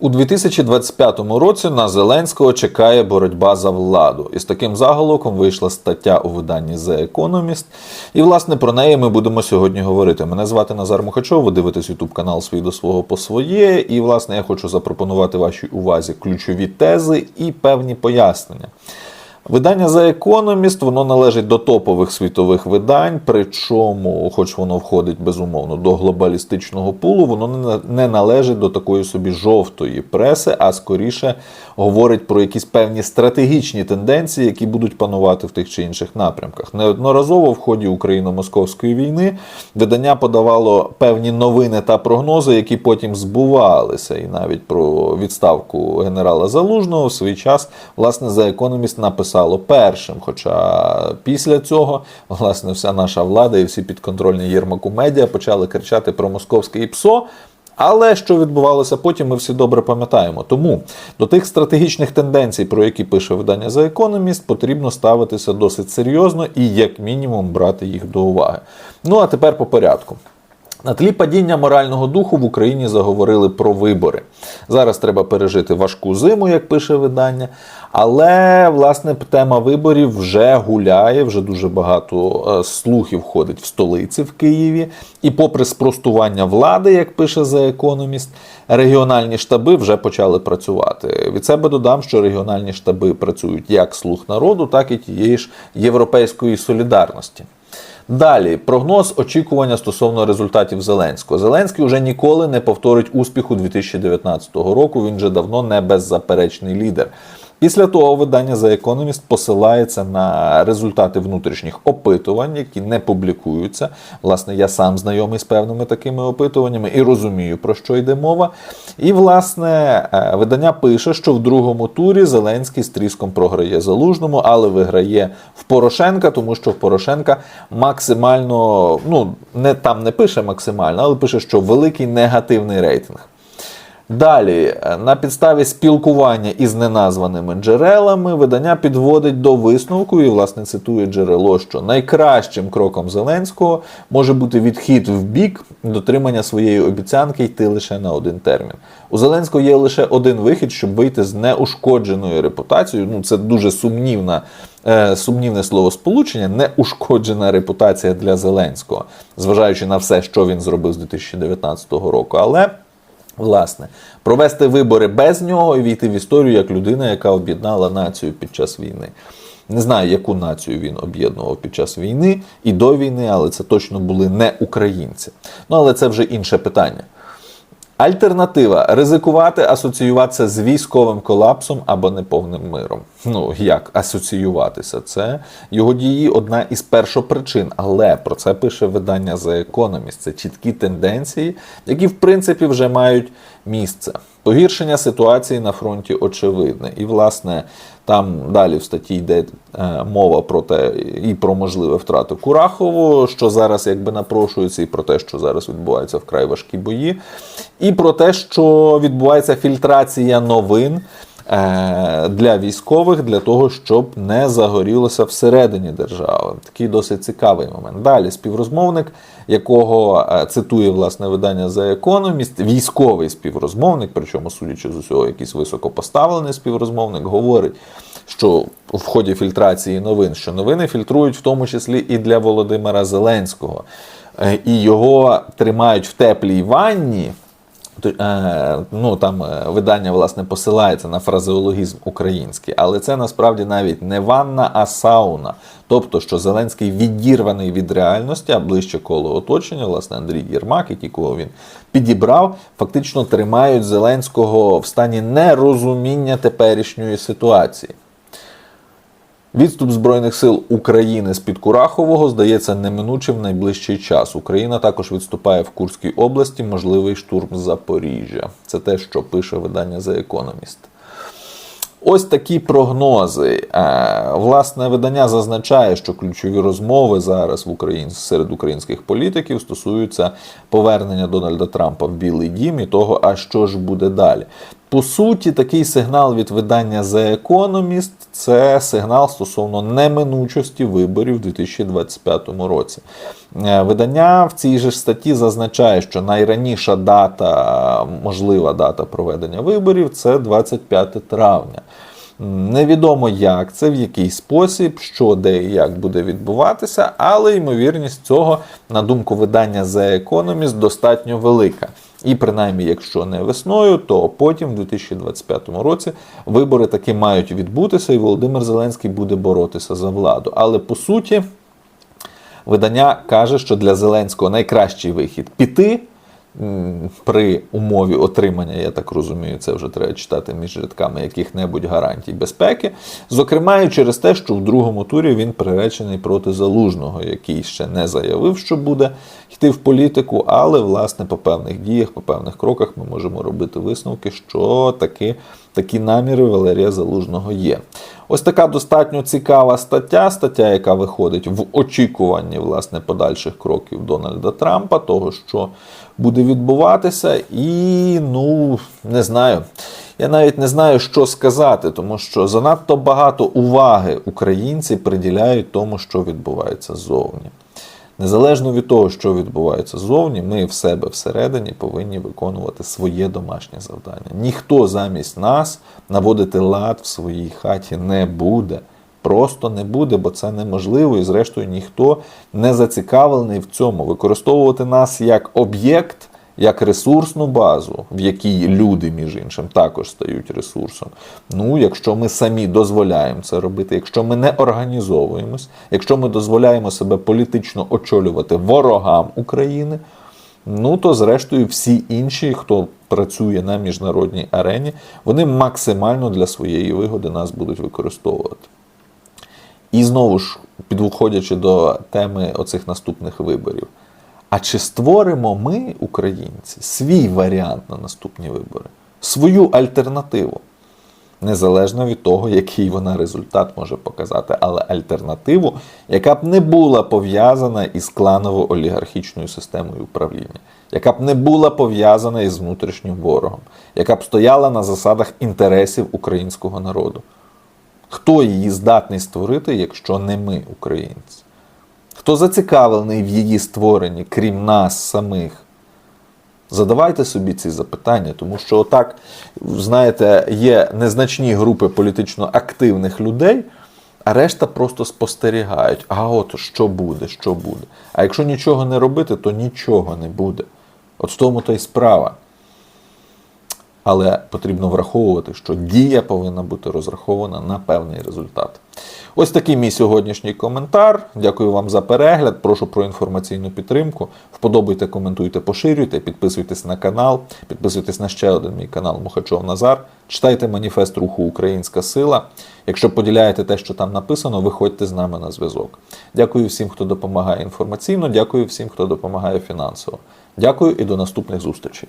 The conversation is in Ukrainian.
У 2025 році на Зеленського чекає боротьба за владу. І з таким заголовком вийшла стаття у виданні The Economist. І, власне, про неї ми будемо сьогодні говорити. Мене звати Назар Мухачов, ви дивитесь YouTube канал свій до свого по своє. І, власне, я хочу запропонувати вашій увазі ключові тези і певні пояснення. Видання The Economist, воно належить до топових світових видань, причому, хоч воно входить безумовно до глобалістичного пулу, воно не- належить до такої собі жовтої преси, а скоріше говорить про якісь певні стратегічні тенденції, які будуть панувати в тих чи інших напрямках. Неодноразово в ході україно-московської війни видання подавало певні новини та прогнози, які потім збувалися. І навіть про відставку генерала Залужного в свій час власне The Economist написало першим. Хоча після цього власне вся наша влада і всі підконтрольні Єрмаку медіа почали кричати про московське ІПСО. Але що відбувалося потім, ми всі добре пам'ятаємо. Тому до тих стратегічних тенденцій, про які пише видання The Economist, потрібно ставитися досить серйозно і, як мінімум, брати їх до уваги. Ну а тепер по порядку. На тлі падіння морального духу в Україні заговорили про вибори. Зараз треба пережити важку зиму, як пише видання. Але власне тема виборів вже гуляє, вже дуже багато е, слухів ходить в столиці в Києві. І попри спростування влади, як пише The Economist, регіональні штаби вже почали працювати. Від себе додам, що регіональні штаби працюють як слух народу, так і тієї ж європейської солідарності. Далі прогноз очікування стосовно результатів Зеленського. Зеленський вже ніколи не повторить успіху 2019 року. Він вже давно не беззаперечний лідер. Після того видання The Economist посилається на результати внутрішніх опитувань, які не публікуються. Власне, я сам знайомий з певними такими опитуваннями і розумію, про що йде мова. І, власне, е, видання пише, що в другому турі Зеленський з тріском програє залужному, але виграє в Порошенка, тому що в Порошенка максимально, ну не там не пише максимально, але пише, що великий негативний рейтинг. Далі, е, на підставі спілкування із неназваними джерелами, видання підводить до висновку і, власне, цитує джерело, що найкращим кроком Зеленського може бути відхід в бік дотримання своєї обіцянки йти лише на один термін. У Зеленського є лише один вихід, щоб вийти з неушкодженою репутацією. Ну, це дуже сумнівна. е, Сумнівне словосполучення, неушкоджена репутація для Зеленського, зважаючи на все, що він зробив з 2019 року. Але Власне, провести вибори без нього і війти в історію як людина, яка об'єднала націю під час війни. Не знаю, яку націю він об'єднував під час війни і до війни, але це точно були не українці. Ну але це вже інше питання. Альтернатива ризикувати асоціюватися з військовим колапсом або неповним миром. Ну як асоціюватися? Це його дії одна із першопричин, але про це пише видання The Economist. Це чіткі тенденції, які в принципі вже мають місце. Погіршення ситуації на фронті очевидне. І, власне, там далі в статті йде е, мова про те і про можливе втрату Курахову, що зараз якби напрошується, і про те, що зараз відбуваються вкрай важкі бої, і про те, що відбувається фільтрація новин. Е, Для військових для того, щоб не загорілося всередині держави, такий досить цікавий момент. Далі співрозмовник, якого е, цитує власне видання The Economist, військовий співрозмовник, причому, судячи з усього, якийсь високопоставлений співрозмовник, говорить, що в ході фільтрації новин, що новини фільтрують в тому числі і для Володимира Зеленського, Е, і його тримають в теплій ванні. Е, ну там е, видання власне посилається на фразеологізм український, але це насправді навіть не ванна, а сауна. Тобто, що Зеленський відірваний від реальності, а ближче коло оточення, власне, Андрій Єрмак і ті, кого він підібрав, фактично тримають Зеленського в стані нерозуміння теперішньої ситуації. Відступ Збройних сил України з-під Курахового здається неминучим в найближчий час. Україна також відступає в Курській області, можливий штурм Запоріжжя. Це те, що пише видання The Economist. Ось такі прогнози. Е, Власне, видання зазначає, що ключові розмови зараз в Україні серед українських політиків стосуються повернення Дональда Трампа в Білий Дім і того, а що ж буде далі. По суті, такий сигнал від видання The Economist – це сигнал стосовно неминучості виборів у 2025 році. Е, Видання в цій же статті зазначає, що найраніша дата, можлива дата проведення виборів це 25 травня. Невідомо як це, в який спосіб, що де і як буде відбуватися, але ймовірність цього, на думку видання The Economist, достатньо велика. І принаймні, якщо не весною, то потім, в 2025 році, вибори таки мають відбутися, і Володимир Зеленський буде боротися за владу. Але по суті, видання каже, що для Зеленського найкращий вихід піти. При умові отримання, я так розумію, це вже треба читати між рядками яких-небудь гарантій безпеки. Зокрема, і через те, що в другому турі він приречений проти залужного, який ще не заявив, що буде йти в політику, але власне по певних діях, по певних кроках ми можемо робити висновки, що таки такі наміри Валерія Залужного є. Ось така достатньо цікава стаття, стаття, яка виходить в очікуванні власне подальших кроків Дональда Трампа, того, що буде відбуватися, і ну не знаю. Я навіть не знаю, що сказати, тому що занадто багато уваги українці приділяють тому, що відбувається ззовні. Незалежно від того, що відбувається ззовні, ми в себе всередині повинні виконувати своє домашнє завдання. Ніхто замість нас наводити лад в своїй хаті не буде. Просто не буде, бо це неможливо, і зрештою ніхто не зацікавлений в цьому. Використовувати нас як об'єкт, як ресурсну базу, в якій люди, між іншим, також стають ресурсом. Ну, якщо ми самі дозволяємо це робити, якщо ми не організовуємось, якщо ми дозволяємо себе політично очолювати ворогам України, ну то зрештою всі інші, хто працює на міжнародній арені, вони максимально для своєї вигоди нас будуть використовувати. І знову ж, підходячи до теми оцих наступних виборів. А чи створимо ми, українці, свій варіант на наступні вибори, свою альтернативу? Незалежно від того, який вона результат може показати, але альтернативу, яка б не була пов'язана із кланово-олігархічною системою управління, яка б не була пов'язана із внутрішнім ворогом, яка б стояла на засадах інтересів українського народу. Хто її здатний створити, якщо не ми, українці? Хто зацікавлений в її створенні, крім нас самих? Задавайте собі ці запитання, тому що отак, знаєте, є незначні групи політично активних людей, а решта просто спостерігають. А от що буде, що буде. А якщо нічого не робити, то нічого не буде. От в тому то й справа. Але потрібно враховувати, що дія повинна бути розрахована на певний результат. Ось такий мій сьогоднішній коментар. Дякую вам за перегляд. Прошу про інформаційну підтримку. Вподобайте, коментуйте, поширюйте, підписуйтесь на канал, підписуйтесь на ще один мій канал Мухачов Назар. Читайте маніфест руху Українська Сила. Якщо поділяєте те, що там написано, виходьте з нами на зв'язок. Дякую всім, хто допомагає інформаційно. Дякую всім, хто допомагає фінансово. Дякую і до наступних зустрічей.